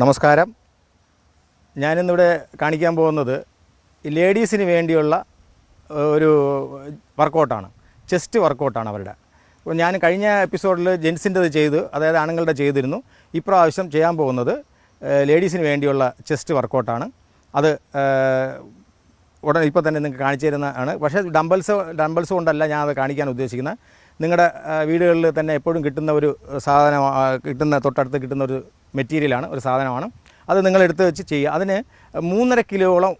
നമസ്കാരം. ഞാനിന്നിവിടെ കാണിക്കാൻ പോകുന്നത് ലേഡീസിന് വേണ്ടിയുള്ള ഒരു വർക്കൗട്ടാണ്. ചെസ്റ്റ് വർക്കൗട്ടാണ് അവരുടെ. അപ്പോൾ ഞാൻ കഴിഞ്ഞ എപ്പിസോഡിൽ ജെൻസിന്റെത് ചെയ്തു അതായത് ആണുങ്ങളുടെ ചെയ്തിരുന്നു. ഇപ്രാവശ്യം ചെയ്യാൻ പോകുന്നത് ലേഡീസിന് വേണ്ടിയുള്ള ചെസ്റ്റ് വർക്കൗട്ടാണ്. അത് ഉടനെ ഇപ്പോൾ തന്നെ നിങ്ങൾക്ക് കാണിച്ചു തരുന്നതാണ്. പക്ഷേ ഡംബൽസ് ഡംബൽസ് കൊണ്ടല്ല ഞാൻ അത് കാണിക്കാൻ ഉദ്ദേശിക്കുന്നത്. നിങ്ങളുടെ വീടുകളിൽ തന്നെ എപ്പോഴും കിട്ടുന്ന ഒരു സാധനം കിട്ടുന്ന തൊട്ടടുത്ത് കിട്ടുന്ന ഒരു മെറ്റീരിയലാണ് ഒരു സാധനമാണ്. അത് നിങ്ങൾ എടുത്ത് വെച്ച് ചെയ്യുക. അതിന് മൂന്നര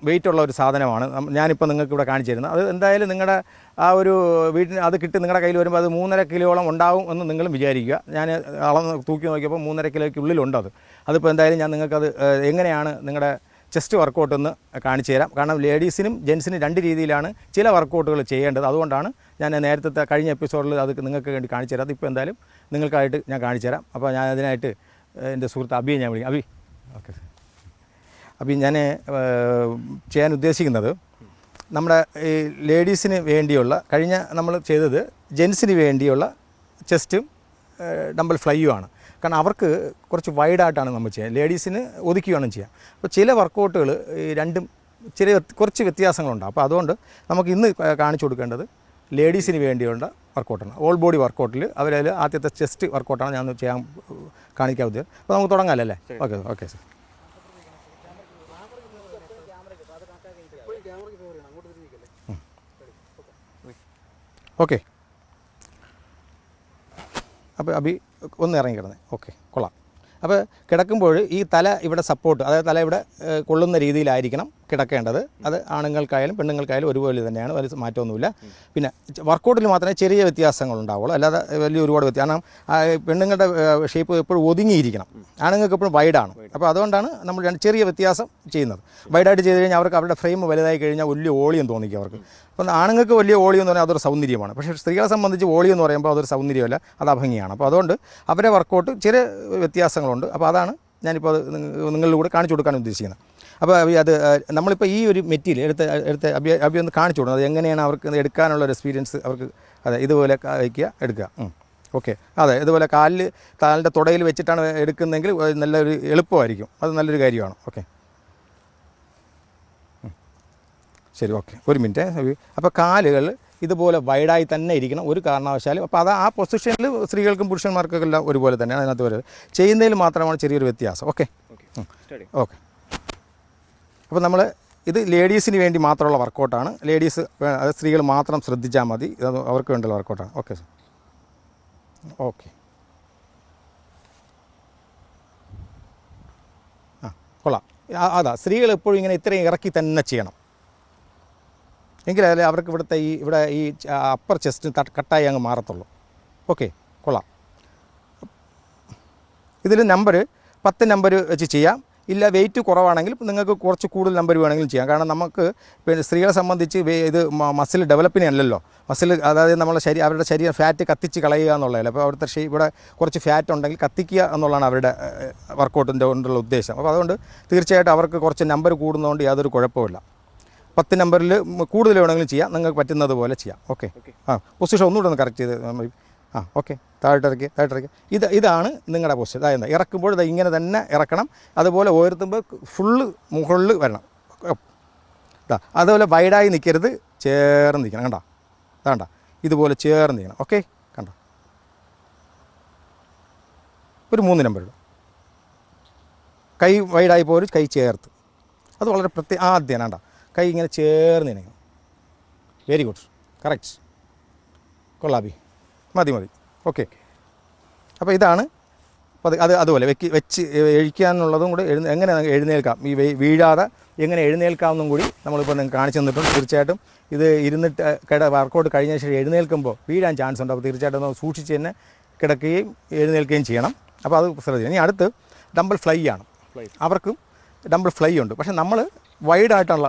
വെയിറ്റ് ഉള്ള ഒരു സാധനമാണ്. ഞാനിപ്പോൾ നിങ്ങൾക്ക് ഇവിടെ കാണിച്ചു തരുന്നത് അത് എന്തായാലും നിങ്ങളുടെ ആ ഒരു വീട്ടിന് അത് കിട്ടി നിങ്ങളുടെ കയ്യിൽ വരുമ്പോൾ അത് മൂന്നര കിലോളം ഉണ്ടാവും എന്ന് നിങ്ങളും വിചാരിക്കുക. ഞാൻ അളന്ന് തൂക്കി നോക്കിയപ്പോൾ മൂന്നര കിലോയ്ക്കുള്ളിലുണ്ട് അത്. അതിപ്പോൾ എന്തായാലും ഞാൻ നിങ്ങൾക്കത് എങ്ങനെയാണ് നിങ്ങളുടെ ചെസ്റ്റ് വർക്കൗട്ട് ഒന്ന് കാണിച്ചു തരാം. കാരണം ലേഡീസിനും ജെൻസിനും രണ്ട് രീതിയിലാണ് ചില വർക്കൗട്ടുകൾ ചെയ്യേണ്ടത്. അതുകൊണ്ടാണ് ഞാൻ നേരത്തെ കഴിഞ്ഞ എപ്പിസോഡിൽ അത് നിങ്ങൾക്ക് വേണ്ടി കാണിച്ചു തരാം. അതിപ്പോൾ എന്തായാലും നിങ്ങൾക്കായിട്ട് ഞാൻ കാണിച്ചു തരാം. അപ്പോൾ ഞാൻ അതിനായിട്ട് എന്റെ സുഹൃത്ത് അബിയെ ഞാൻ വിളിക്കും അബി. ഓക്കെ അബി ഞാൻ ചെയ്യാൻ ഉദ്ദേശിക്കുന്നത് നമ്മുടെ ഈ ലേഡീസിന് വേണ്ടിയുള്ള കഴിഞ്ഞ നമ്മൾ ചെയ്തത് ജെൻസിന് വേണ്ടിയുള്ള ചെസ്റ്റും ഡമ്പൽ ഫ്ലൈയും ആണ്. കാരണം അവർക്ക് കുറച്ച് വൈഡായിട്ടാണ് നമ്മൾ ചെയ്യുക. ലേഡീസിന് ഒതുക്കുകയാണ് ചെയ്യുക അപ്പോൾ ചില വർക്കൗട്ടുകൾ രണ്ടും ചെറിയ കുറച്ച് വ്യത്യാസങ്ങളുണ്ടാകും അപ്പോൾ അതുകൊണ്ട് നമുക്ക് ഇന്ന് കാണിച്ചു കൊടുക്കേണ്ടത് ലേഡീസിന് വേണ്ടിയുള്ള വർക്കൗട്ടാണ്. ഓൾ ബോഡി വർക്കൗട്ടിൽ അവരതിൽ ആദ്യത്തെ ചെസ്റ്റ് വർക്കൗട്ടാണ് ഞാൻ ചെയ്യാൻ കാണിക്കാൻ ഉദ്ദേശം അപ്പോൾ നമുക്ക് തുടങ്ങാമല്ലോ അല്ലേ ഓക്കെ ഓക്കെ സാർ. ഓക്കെ. അപ്പോൾ അബി ഒന്ന് ഇറങ്ങി കിടന്നേ. ഓക്കെ കൊള്ളാം. അപ്പോൾ കിടക്കുമ്പോൾ ഈ തല ഇവിടെ സപ്പോർട്ട് അതായത് തല ഇവിടെ കൊള്ളുന്ന രീതിയിലായിരിക്കണം. കിടക്കേണ്ടത്. അത് ആണുങ്ങൾക്കായാലും പെണ്ണുങ്ങൾക്കായാലും ഒരുപോലെ തന്നെയാണ്. വലിയ മാറ്റമൊന്നുമില്ല. പിന്നെ വർക്കൗട്ടിൽ മാത്രമേ ചെറിയ വ്യത്യാസങ്ങൾ ഉണ്ടാവുള്ളൂ അല്ലാതെ വലിയ ഒരുപാട് വ്യത്യാസം കാരണം പെണ്ണുങ്ങളുടെ ഷേപ്പ് എപ്പോഴും ഒതുങ്ങിയിരിക്കണം. ആണുങ്ങൾക്ക് എപ്പോഴും വൈഡാണ്. അപ്പോൾ അതുകൊണ്ടാണ് നമ്മൾ രണ്ട് ചെറിയ വ്യത്യാസം ചെയ്യുന്നത്. വൈഡായിട്ട് ചെയ്ത് കഴിഞ്ഞാൽ അവർക്ക് അവരുടെ ഫ്രെയിം വലുതായി കഴിഞ്ഞാൽ വലിയ ഓളിയും തോന്നിക്കും അവർക്ക്. അപ്പം ആണുങ്ങൾക്ക് വലിയ ഓളിയം എന്ന് പറഞ്ഞാൽ അതൊരു സൗന്ദര്യമാണ്. പക്ഷേ സ്ത്രീകളെ സംബന്ധിച്ച് ഓളിയെന്ന് പറയുമ്പോൾ അതൊരു സൗന്ദര്യമല്ല അത് അഭംഗിയാണ്. അപ്പോൾ അതുകൊണ്ട് അവരെ വർക്കൗട്ട് ചെറിയ വ്യത്യാസങ്ങളുണ്ട്. അപ്പോൾ അതാണ് ഞാനിപ്പോൾ അത് നിങ്ങ- നിങ്ങളിലൂടെ കാണിച്ചു കൊടുക്കാൻ ഉദ്ദേശിക്കുന്നത് അപ്പോൾ അബി അത് നമ്മളിപ്പോൾ ഈ ഒരു മെറ്റീരിയൽ എടുത്ത് എടുത്ത് അബി അബി ഒന്ന് കാണിച്ചു കൊടുക്കുന്നത് അത് എങ്ങനെയാണ് അവർക്ക് എടുക്കാനുള്ള ഒരു എക്സ്പീരിയൻസ് അവർക്ക് അതെ ഇതുപോലെ വയ്ക്കുക എടുക്കുക. ഓക്കെ. അതെ ഇതുപോലെ കാലിൽ കാലിന്റെ തുടയിൽ വെച്ചിട്ടാണ് എടുക്കുന്നതെങ്കിൽ നല്ലൊരു എളുപ്പമായിരിക്കും. അത് നല്ലൊരു കാര്യമാണ്. ഓക്കെ. ശരി ഓക്കെ. ഒരു മിനിറ്റ്. അപ്പോൾ കാലുകൾ ഇതുപോലെ വൈഡായി തന്നെ ഇരിക്കണം ഒരു കാരണവശാലും. അപ്പോൾ അത് ആ പൊസിഷനിൽ സ്ത്രീകൾക്കും പുരുഷന്മാർക്കൊക്കെ എല്ലാം ഒരുപോലെ തന്നെയാണ് അതിനകത്ത് വരുന്നത്. ചെയ്യുന്നതിൽ മാത്രമാണ് ചെറിയൊരു വ്യത്യാസം. ഓക്കെ ഓക്കെ അപ്പോൾ നമ്മൾ ഇത് ലേഡീസിന് വേണ്ടി മാത്രമുള്ള വർക്കൗട്ടാണ് ലേഡീസ് അത് സ്ത്രീകൾ മാത്രം ശ്രദ്ധിച്ചാൽ മതി. അവർക്ക് വേണ്ടിയുള്ള വർക്കൗട്ടാണ് ഓക്കെ സാർ ഓക്കെ ആ കൊള്ളാം. അതാ സ്ത്രീകൾ എപ്പോഴും ഇങ്ങനെ ഇത്രയും ഇറക്കി തന്നെ ചെയ്യണം. എങ്കിലല്ലേ അവർക്ക് ഇവിടുത്തെ ഈ ഇവിടെ ഈ അപ്പർ ചെസ്റ്റ് കട്ടായി അങ്ങ് മാറത്തുള്ളൂ. ഓക്കെ കൊള്ളാം. ഇതിൽ നമ്പർ പത്ത് നമ്പർ വെച്ച് ചെയ്യാം. ഇല്ല വെയിറ്റ് കുറവാണെങ്കിൽ നിങ്ങൾക്ക് കുറച്ച് കൂടുതൽ നമ്പർ വേണമെങ്കിലും ചെയ്യാം. കാരണം നമുക്ക് സ്ത്രീകളെ സംബന്ധിച്ച് ഇത് മസിൽ ഡെവലപ്പിനെ അല്ലല്ലോ മസിൽ അതായത് നമ്മളെ ശരീരം അവരുടെ ശരീരം ഫാറ്റ് കത്തിച്ച് കളയുക എന്നുള്ളതല്ല. അപ്പോൾ അവിടുത്തെ ഷേ ഇവിടെ കുറച്ച് ഫാറ്റ് ഉണ്ടെങ്കിൽ കത്തിക്കുക എന്നുള്ളതാണ് അവരുടെ വർക്കൗട്ടിന്റെ കൊണ്ടുള്ള ഉദ്ദേശം. അപ്പോൾ അതുകൊണ്ട് തീർച്ചയായിട്ടും അവർക്ക് കുറച്ച് നമ്പർ കൂടുന്നതുകൊണ്ട് യാതൊരു കുഴപ്പമില്ല പത്ത് നമ്പറിൽ കൂടുതൽ വേണമെങ്കിലും ചെയ്യാം. നിങ്ങൾക്ക് പറ്റുന്നത് പോലെ ചെയ്യാം. ഓക്കെ. ആ പൊസിഷൻ ഒന്നുകൂടെ ഒന്ന് കറക്റ്റ് ചെയ്ത് ആ ഓക്കെ. താഴ്ത്തിറക്കി താഴ്ത്തിറക്കി ഇത് ഇതാണ് നിങ്ങളുടെ പൊസിഷൻ. അതായത് ഇറക്കുമ്പോൾ ഇത് ഇങ്ങനെ തന്നെ ഇറക്കണം. അതുപോലെ ഉയർത്തുമ്പോൾ ഫുള്ള് മുകളിൽ വരണം. ഇതാ അതുപോലെ വൈഡായി നിൽക്കരുത്. ചേർന്ന് നിൽക്കണം. കണ്ടോ? വേണ്ട ഇതുപോലെ ചേർന്ന് നിൽക്കണം. ഓക്കെ? കണ്ടോ? ഒരു മൂന്ന് നമ്പർ ഇടും കൈ വൈഡായി പോലും കൈ ചേർത്ത്. അത് വളരെ പ്രത്യേക ആദ്യം വേണ്ട കൈ ഇങ്ങനെ ചേർന്ന് ഇണങ്ങി. വെരി ഗുഡ് കറക്റ്റ് കൊള്ളാബി മതി മതി. ഓക്കെ അപ്പോൾ ഇതാണ് അത് അത് അതുപോലെ വെക്ക് വെച്ച് എഴിക്കാനുള്ളതും കൂടി എഴുന്ന എങ്ങനെ എഴുന്നേൽക്കാം? ഈ വീഴാതെ എങ്ങനെ എഴുന്നേൽക്കാമെന്നും കൂടി നമ്മളിപ്പോൾ നിങ്ങൾക്ക് കാണിച്ചു തന്നിട്ടുണ്ട്. തീർച്ചയായിട്ടും ഇത് ഇരുന്നിട്ട് കിട വർക്കൗട്ട് കഴിഞ്ഞ ശേഷം എഴുന്നേൽക്കുമ്പോൾ വീഴാൻ ചാൻസ് ഉണ്ട്. അപ്പോൾ തീർച്ചയായിട്ടും നമ്മൾ സൂക്ഷിച്ച് തന്നെ കിടക്കുകയും എഴുന്നേൽക്കുകയും ചെയ്യണം. അപ്പോൾ അത് ശ്രദ്ധിക്കണം. ഇനി അടുത്ത് ഡമ്പിൾ ഫ്ലൈ ആണ്. അവർക്കും ഡമ്പിൾ ഫ്ലൈ ഉണ്ട്. പക്ഷേ നമ്മൾ വൈഡായിട്ടുള്ള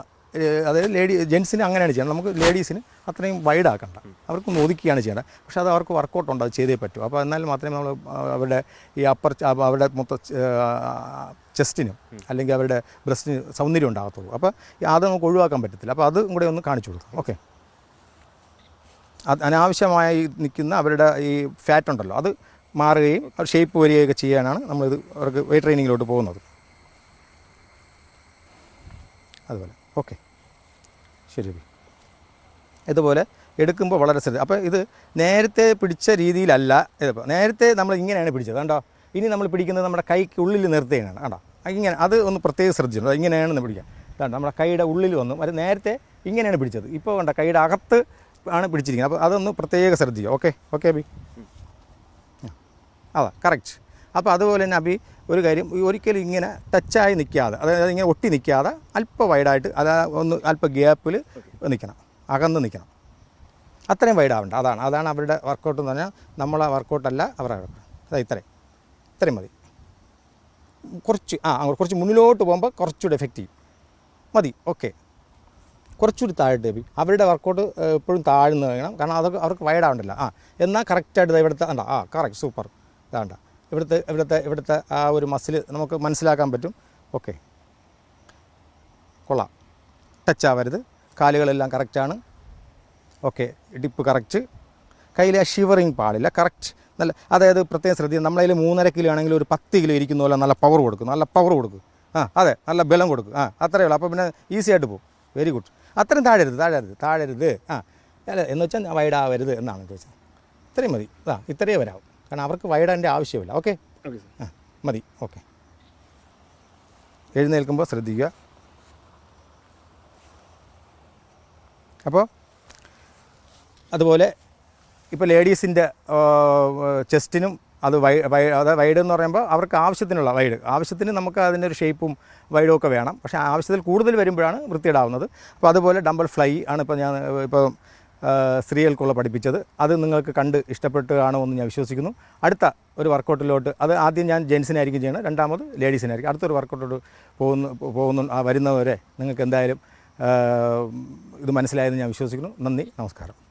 അതായത് ലേഡി ജെൻസിന് അങ്ങനെയാണ് ചെയ്യണം. നമുക്ക് ലേഡീസിന് അത്രയും വൈഡ് ആക്കണ്ട. അവർക്ക് ഒതുക്കിയാണ് ചെയ്യേണ്ടത്. പക്ഷേ അത് അവർക്ക് വർക്കൗട്ട് ഉണ്ട് അത് ചെയ്തേ പറ്റൂ. അപ്പോൾ എന്നാൽ മാത്രമേ നമ്മൾ അവരുടെ ഈ അപ്പർ അവരുടെ മൊത്തം ചെസ്റ്റിനും അല്ലെങ്കിൽ അവരുടെ ബ്രസ്റ്റിന് സൗന്ദര്യം ഉണ്ടാകത്തുള്ളൂ. അപ്പോൾ അത് നമുക്ക് ഒഴിവാക്കാൻ പറ്റത്തില്ല. അപ്പോൾ അതും കൂടെ ഒന്ന് കാണിച്ചു കൊടുക്കാം. ഓക്കെ. അനാവശ്യമായി നിൽക്കുന്ന അവരുടെ ഈ ഫാറ്റ് ഉണ്ടല്ലോ അത് മാറുകയും ഷേപ്പ് വരികയൊക്കെ ചെയ്യാനാണ് നമ്മളിത് അവർക്ക് വെയിറ്റ് ട്രെയിനിങ്ങിലോട്ട് പോകുന്നത്. അതുപോലെ. ഓക്കെ. ശരി അബി ഇതുപോലെ എടുക്കുമ്പോൾ വളരെ ശ്രദ്ധ അപ്പോൾ ഇത് നേരത്തെ പിടിച്ച രീതിയിലല്ല ഇതിപ്പോൾ നേരത്തെ നമ്മൾ ഇങ്ങനെയാണ് പിടിച്ചത് കണ്ടോ? ഇനി നമ്മൾ പിടിക്കുന്നത് നമ്മുടെ കൈക്ക് ഉള്ളിൽ നിർത്തുകയാണ് കണ്ടോ? ഇങ്ങനെ അത് ഒന്ന് പ്രത്യേകം ശ്രദ്ധിച്ചിട്ടുണ്ട് ഇങ്ങനെയാണ് പിടിക്കുക. കണ്ടോ നമ്മുടെ കൈയുടെ ഉള്ളിൽ വന്നു അത് നേരത്തെ ഇങ്ങനെയാണ് പിടിച്ചത്. ഇപ്പോൾ കണ്ട കൈയുടെ അകത്ത് ആണ് പിടിച്ചിരിക്കുന്നത്. അപ്പോൾ അതൊന്ന് പ്രത്യേകം ശ്രദ്ധിക്കുക ഓക്കെ? ഓക്കെ അബി അതാ കറക്റ്റ് അപ്പോൾ അതുപോലെ തന്നെ അബി ഒരു കാര്യം ഒരിക്കലും ഇങ്ങനെ ടച്ചായി നിൽക്കാതെ അതായത് ഇങ്ങനെ ഒട്ടി നിൽക്കാതെ അല്പം വൈഡായിട്ട് അതാ ഒന്ന് അല്പം ഗ്യാപ്പിൽ നിൽക്കണം അകന്ന് നിൽക്കണം. അത്രയും വൈഡാവണ്ട അതാണ് അതാണ് അവരുടെ വർക്കൗട്ട് എന്ന് പറഞ്ഞാൽ നമ്മളെ വർക്കൗട്ടല്ല അവരുടെ അതാ ഇത്രയും ഇത്രയും മതി. കുറച്ച് ആ കുറച്ച് മുന്നിലോട്ട് പോകുമ്പോൾ കുറച്ചുകൂടി എഫക്റ്റീവ് മതി ഓക്കെ കുറച്ചുകൂടി താഴോട്ട് ബി അവരുടെ വർക്കൗട്ട് എപ്പോഴും താഴ്ന്നു വേണം കാരണം അതൊക്കെ അവർക്ക് വൈഡാവണ്ടല്ലോ ആ എന്നാൽ കറക്റ്റായിട്ട് ഇവിടുത്തെ വേണ്ട ആ കറക്റ്റ് സൂപ്പർ ഇതാണ്ട ഇവിടുത്തെ ഇവിടുത്തെ ഇവിടുത്തെ ആ ഒരു മസിൽ നമുക്ക് മനസ്സിലാക്കാൻ പറ്റും. ഓക്കെ കൊള്ളാം. ടച്ച് ആവരുത്. കാലുകളെല്ലാം കറക്റ്റാണ് ഓക്കെ ഡിപ്പ് കറക്റ്റ് കയ്യിലെ ആ ഷിവറിങ് പാടില്ല. കറക്റ്റ് നല്ല അതായത് പ്രത്യേകം ശ്രദ്ധിക്കുക. നമ്മളതിൽ മൂന്നര കിലോ ആണെങ്കിൽ ഒരു പത്ത് കിലോ ഇരിക്കുന്ന പോലെ നല്ല പവർ കൊടുക്കും. നല്ല പവർ കൊടുക്കും. ആ അതെ. നല്ല ബലം കൊടുക്കും. ആ അത്രയേ ഉള്ളൂ. അപ്പോൾ പിന്നെ ഈസി ആയിട്ട് പോകും. വെരി ഗുഡ് അത്രയും താഴരുത് താഴരുത് താഴരുത്. ആ. അല്ല എന്ന് വെച്ചാൽ വൈഡാവരുത് എന്നാണ് ചോദിച്ചത്. ഇത്രയും മതി. ആ ഇത്രയേ വരാവും. കാരണം അവർക്ക് വൈഡാന്റെ ആവശ്യമില്ല. ഓക്കെ? ആ മതി. ഓക്കെ. എഴുന്നേൽക്കുമ്പോൾ ശ്രദ്ധിക്കുക. അപ്പോൾ അതുപോലെ ഇപ്പോൾ ലേഡീസിന്റെ ചെസ്റ്റിനും അത് വൈ വൈ അതായത് വൈഡ് എന്ന് പറയുമ്പോൾ അവർക്ക് ആവശ്യത്തിനുള്ള വൈഡ്. ആവശ്യത്തിന് നമുക്ക് അതിന്റെ ഒരു ഷേപ്പും വൈഡും ഒക്കെ വേണം. പക്ഷേ ആവശ്യത്തിൽ കൂടുതൽ വരുമ്പോഴാണ് വൃത്തിയിടാവുന്നത് അപ്പോൾ അതുപോലെ ഡംബൽ ഫ്ലൈ ആണ് ഇപ്പോൾ ഞാൻ ഇപ്പോൾ സ്ത്രീകൾക്കുള്ള പഠിപ്പിച്ചത്. അത് നിങ്ങൾക്ക് കണ്ട് ഇഷ്ടപ്പെട്ട് കാണുമെന്ന് ഞാൻ വിശ്വസിക്കുന്നു. അടുത്ത ഒരു വർക്കൗട്ടിലോട്ട് അത് ആദ്യം ഞാൻ ജെൻസിനായിരിക്കും ചെയ്യണം രണ്ടാമത് ലേഡീസിനായിരിക്കും. അടുത്തൊരു വർക്കൗട്ടിലോട്ട് പോകുന്നു പോകുന്നു വരുന്നവരെ നിങ്ങൾക്ക് എന്തായാലും ഇത് മനസ്സിലായെന്ന് ഞാൻ വിശ്വസിക്കുന്നു. നന്ദി നമസ്കാരം.